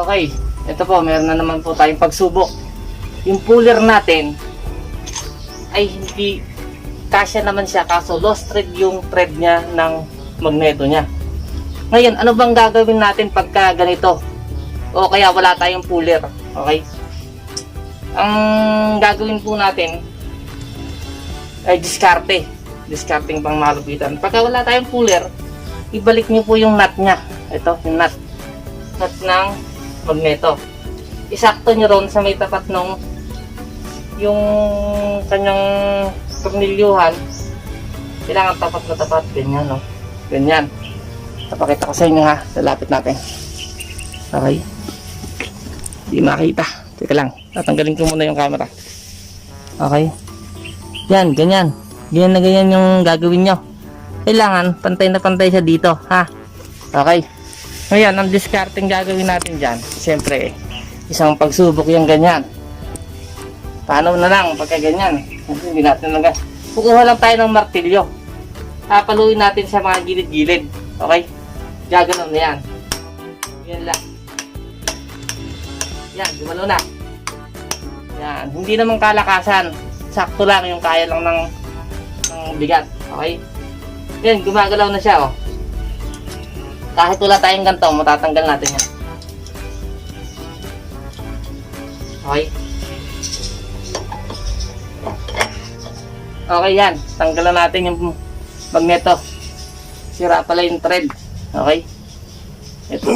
Okay, ito po, meron na naman po tayong pagsubok. Yung puller natin ay hindi kasya naman siya kaso lost thread yung thread niya ng magneto niya. Ngayon, ano bang gagawin natin pagka ganito? O kaya wala tayong puller, okay? Ang gagawin po natin ay diskarte. Discarding pang malupitan. Pagka wala tayong puller, ibalik niyo po yung nut niya. Ito, yung nut. Nut ng magneto. Isakto niyo ron sa may tapat nung yung kanyang tornilyuhan. Kailangan tapat na tapat. Ganyan, no? Ganyan. Tapakita ko sa inyo, ha? Lalapit natin. Okay. Hindi makita. Teka lang. Tatanggalin ko muna yung camera. Okay. Yan, ganyan. Ganyan na ganyan yung gagawin nyo. Kailangan, pantay na pantay siya dito, ha? Okay. Ngayon, ang discarding gagawin natin dyan, siyempre, isang pagsubok yung ganyan. Paano na lang pagka ganyan? Hindi natin lang. Kukuha lang tayo ng martilyo. Papaluin natin sa mga gilid-gilid. Okay? Gaganon na yan. Yan lang. Yan, gumalo na. Yan, hindi naman kalakasan. Sakto lang yung kaya lang ng, ng bigat. Okay? Yan, gumagalaw na siya, oh. Kahit wala tayong ganito, matatanggal natin yan. Okay? Okay yan. Tanggalan natin yung magneto. Sira pala yung thread. Okay? Ito.